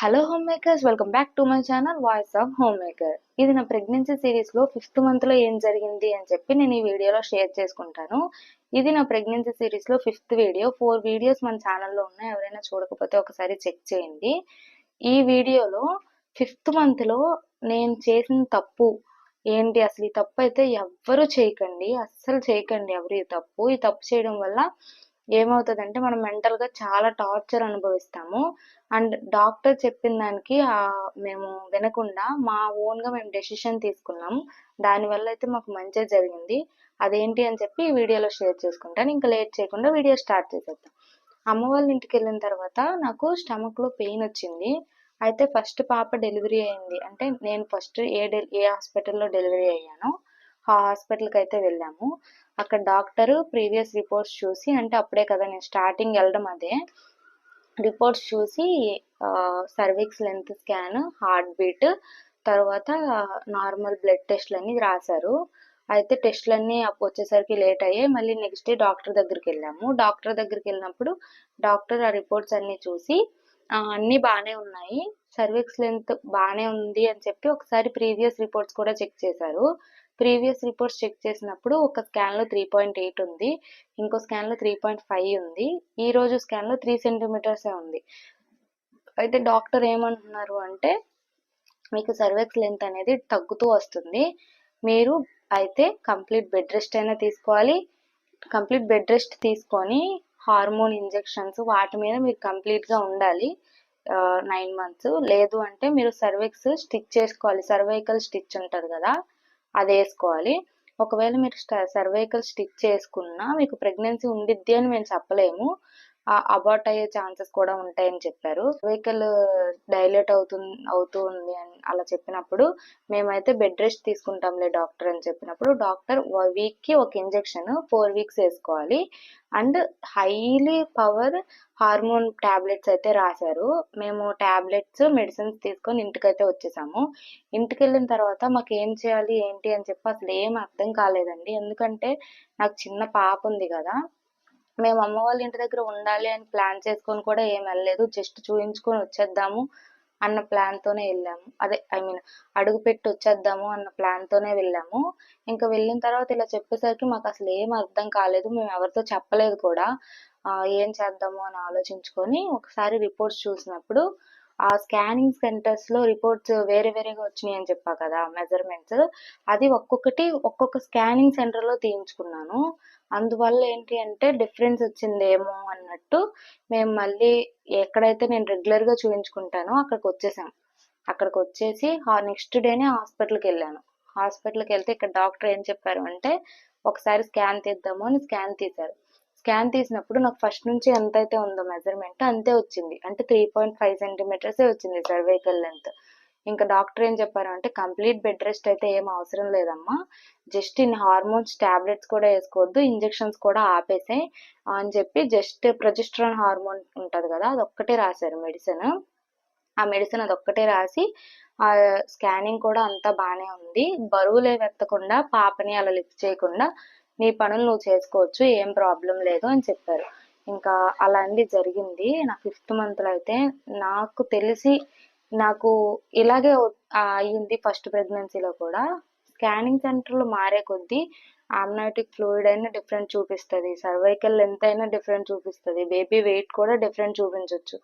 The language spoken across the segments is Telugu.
Hello home makers welcome back to my channel voice of home maker ఇది నా ప్రెగ్నెన్సీ సిరీస్లో ఫిఫ్త్ మంత్లో ఏం జరిగింది అని చెప్పి నేను ఈ వీడియోలో షేర్ చేసుకుంటాను. ఇది నా ప్రెగ్నెన్సీ సిరీస్లో ఫిఫ్త్ వీడియో ఫోర్ వీడియోస్ మన ఛానల్లో ఉన్నాయి. ఎవరైనా చూడకపోతే ఒకసారి చెక్ చేయండి. ఈ వీడియోలో ఫిఫ్త్ మంత్లో నేను చేసిన తప్పు ఏంటి? అసలు ఈ తప్పు అయితే ఎవ్వరూ చేయకండి. అస్సలు చేయకండి ఎవరు ఈ తప్పు. ఈ తప్పు చేయడం వల్ల ఏమవుతుందంటే మనం మెంటల్గా గా చాలా టార్చర్ అనుభవిస్తాము. అండ్ డాక్టర్ చెప్పిన దానికి మేము వినకుండా మా ఓన్గా గా మేము డెసిషన్ తీసుకున్నాం. దానివల్ల అయితే మాకు మంచి జరిగింది. అదేంటి అని చెప్పి ఈ వీడియోలో షేర్ చేసుకుంటాను. ఇంకా లేట్ చేయకుండా వీడియో స్టార్ట్ చేసేద్దాం. అమ్మ వాళ్ళ ఇంటికి వెళ్ళిన తర్వాత నాకు స్టమక్లో లో పెయిన్ వచ్చింది. అయితే ఫస్ట్ పాప డెలివరీ అయింది. అంటే నేను ఫస్ట్ ఏ డెల్ ఏ హాస్పిటల్లో డెలివరీ అయ్యానో హాస్పిటల్కి అయితే వెళ్ళాము. అక్కడ డాక్టర్ ప్రీవియస్ రిపోర్ట్స్ చూసి అంటే అప్పుడే కదా నేను స్టార్టింగ్ వెళ్ళడం అదే రిపోర్ట్స్ చూసి cervix length scan heart beat తర్వాత నార్మల్ బ్లడ్ టెస్ట్లు అన్నీ రాశారు. అయితే టెస్ట్లన్నీ వచ్చేసరికి లేట్ అయ్యాయి. మళ్ళీ నెక్స్ట్ డే డాక్టర్ దగ్గరికి వెళ్ళాము. డాక్టర్ దగ్గరికి వెళ్ళినప్పుడు డాక్టర్ ఆ రిపోర్ట్స్ అన్నీ చూసి అన్నీ బాగానే ఉన్నాయి. సర్వీక్స్ లెంత్ బాగానే ఉంది అని చెప్పి ఒకసారి ప్రీవియస్ రిపోర్ట్స్ కూడా చెక్ చేశారు. ప్రీవియస్ రిపోర్ట్స్ చెక్ చేసినప్పుడు ఒక స్కాన్లో త్రీ పాయింట్ ఎయిట్ ఉంది. ఇంకో స్కాన్లో త్రీ పాయింట్ ఫైవ్ ఉంది. ఈ రోజు స్కాన్లో త్రీ సెంటీమీటర్సే ఉంది. అయితే డాక్టర్ ఏమంటున్నారు అంటే మీకు సర్వెక్స్ లెంత్ అనేది తగ్గుతూ వస్తుంది. మీరు అయితే కంప్లీట్ బెడ్ రెస్ట్ అయినా తీసుకోవాలి. కంప్లీట్ బెడ్ రెస్ట్ తీసుకొని హార్మోన్ ఇంజెక్షన్స్ వాటి మీద మీరు కంప్లీట్గా ఉండాలి. Nine months. లేదు అంటే మీరు సర్వెక్స్ స్టిచ్ చేసుకోవాలి. సర్వైకల్ స్టిచ్ ఉంటుంది కదా. అది వేసుకోవాలి ఒకవేళ మీరు సర్వైకల్ స్టిచ్ చేసుకున్నా మీకు ప్రెగ్నెన్సీ ఉండిద్ది అని మేము చెప్పలేము. అబార్ట్ అయ్యే ఛాన్సెస్ కూడా ఉంటాయని చెప్పారు. వెహికల్ డైలేట్ అవుతుంది అవుతూ ఉంది అని అలా చెప్పినప్పుడు మేమైతే బెడ్ రెస్ట్ తీసుకుంటాంలే డాక్టర్ అని చెప్పినప్పుడు డాక్టర్ వీక్కి ఒక ఇంజెక్షన్ ఫోర్ వీక్స్ వేసుకోవాలి. And highly power hormone tablets అయితే రాశారు. మేము టాబ్లెట్స్ మెడిసిన్స్ తీసుకొని ఇంటికైతే వచ్చేసాము. ఇంటికి వెళ్ళిన తర్వాత మాకు ఏం చేయాలి ఏంటి అని చెప్పి అసలు ఏం అర్థం కాలేదండి. ఎందుకంటే నాకు చిన్న పాప ఉంది కదా మేము అమ్మ వాళ్ళ ఇంటి దగ్గర ఉండాలి అని ప్లాన్ చేసుకొని కూడా ఏం వెళ్ళలేదు. జస్ట్ చూయించుకొని వచ్చేద్దాము అన్న ప్లాన్తోనే వెళ్ళాము. అదే ఐ మీన్ అడుగు పెట్టి వచ్చేద్దాము అన్న ప్లాన్తోనే వెళ్ళాము. ఇంకా వెళ్ళిన తర్వాత ఇలా చెప్పేసరికి మాకు అసలు ఏం అర్థం కాలేదు. మేము ఎవరితో చెప్పలేదు కూడా. ఏం చేద్దాము అని ఆలోచించుకొని ఒకసారి రిపోర్ట్స్ చూసినప్పుడు ఆ స్కానింగ్ సెంటర్స్లో రిపోర్ట్స్ వేరే వేరేగా వచ్చినాయి అని చెప్పా కదా మెజర్మెంట్స్. అది ఒక్కొక్కటి ఒక్కొక్క స్కానింగ్ సెంటర్లో తీయించుకున్నాను. అందువల్ల ఏంటి అంటే డిఫరెన్స్ వచ్చిందేమో అన్నట్టు మేము మళ్ళీ ఎక్కడైతే నేను రెగ్యులర్గా చూపించుకుంటానో అక్కడికి వచ్చేసాం. అక్కడికి వచ్చేసి నెక్స్ట్ డేనే హాస్పిటల్కి వెళ్ళాను. హాస్పిటల్కి వెళ్తే ఇక్కడ డాక్టర్ ఏం చెప్పారు అంటే ఒకసారి స్కాన్ తీద్దాము అని స్కాన్ తీశారు. స్కాన్ తీసినప్పుడు నాకు ఫస్ట్ నుంచి ఎంత అయితే ఉందో మెజర్మెంట్ అంతే వచ్చింది. అంటే త్రీ పాయింట్ ఫైవ్ సెంటీమీటర్సే వచ్చింది సర్వైకల్ లెంత్. ఇంకా డాక్టర్ ఏం చెప్పారు అంటే కంప్లీట్ బెడ్ రెస్ట్ అయితే ఏం అవసరం లేదమ్మా. జస్ట్ ఇన్ హార్మోన్స్ టాబ్లెట్స్ కూడా వేసుకోవద్దు ఇంజెక్షన్స్ కూడా ఆపేసాయి అని చెప్పి జస్ట్ ప్రొజెస్ట్రాన్ హార్మోన్ ఉంటుంది కదా అది ఒక్కటే రాశారు మెడిసిన్. ఆ మెడిసిన్ అది ఒక్కటే రాసి ఆ స్కానింగ్ కూడా అంతా బాగానే ఉంది. బరువులే ఎత్తకుండా పాపని అలా లిఫ్ట్ చేయకుండా నీ పనులు నువ్వు చేసుకోవచ్చు ఏం ప్రాబ్లం లేదు అని చెప్పారు. ఇంకా అలాంటి జరిగింది. నా ఫిఫ్త్ మంత్లో అయితే నాకు తెలిసి నాకు ఇలాగే అయ్యింది ఫస్ట్ ప్రెగ్నెన్సీలో కూడా. స్కానింగ్ సెంటర్లు మారే కొద్దీ ఆమ్నాటిక్ ఫ్లూయిడ్ అయినా డిఫరెంట్ చూపిస్తుంది. సర్వైకల్ లెంత్ అయినా డిఫరెంట్ చూపిస్తుంది. బేబీ వెయిట్ కూడా డిఫరెంట్ చూపించవచ్చు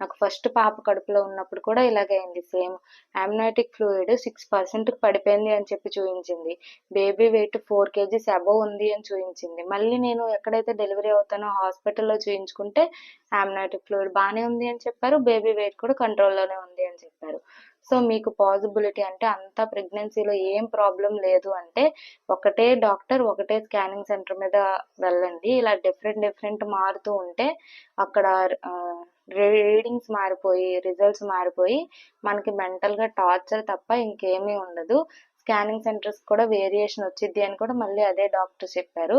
నాకు ఫస్ట్ పాప కడుపులో ఉన్నప్పుడు కూడా ఇలాగే అయింది same amniotic fluid six percent పడిపోయింది అని చెప్పి చూపించింది. Baby weight four kgs above ఉంది అని చూపించింది. మళ్ళీ నేను ఎక్కడైతే డెలివరీ అవుతానో హాస్పిటల్లో చూయించుకుంటే అమ్నాటిక్ ఫ్లూయిడ్ బాగానే ఉంది అని చెప్పారు. బేబీ వెయిట్ కూడా కంట్రోల్లోనే ఉంది అని చెప్పారు. సో మీకు పాసిబిలిటీ అంటే అంత ప్రెగ్నెన్సీలో ఏం ప్రాబ్లం లేదు అంటే ఒకటే డాక్టర్ ఒకటే స్కానింగ్ సెంటర్ మీద వెళ్ళండి. ఇలా డిఫరెంట్ డిఫరెంట్ మారుతూ ఉంటే అక్కడ రీడింగ్స్ మారిపోయి రిజల్ట్స్ మారిపోయి మనకి మెంటల్గా టార్చర్ తప్ప ఇంకేమీ ఉండదు. స్కానింగ్ సెంటర్స్ కూడా వేరియేషన్ వచ్చింది అని కూడా మళ్ళీ అదే డాక్టర్ చెప్పారు.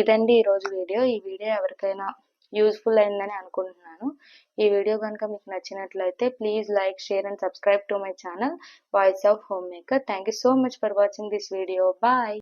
ఇదండి ఈరోజు వీడియో. ఈ వీడియో ఎవరికైనా యూస్ఫుల్ అయిందని అనుకుంటున్నాను. ఈ వీడియో కనుక మీకు నచ్చినట్లయితే please like share and subscribe to my channel voice of home maker. Thank you so much for watching this video. Bye.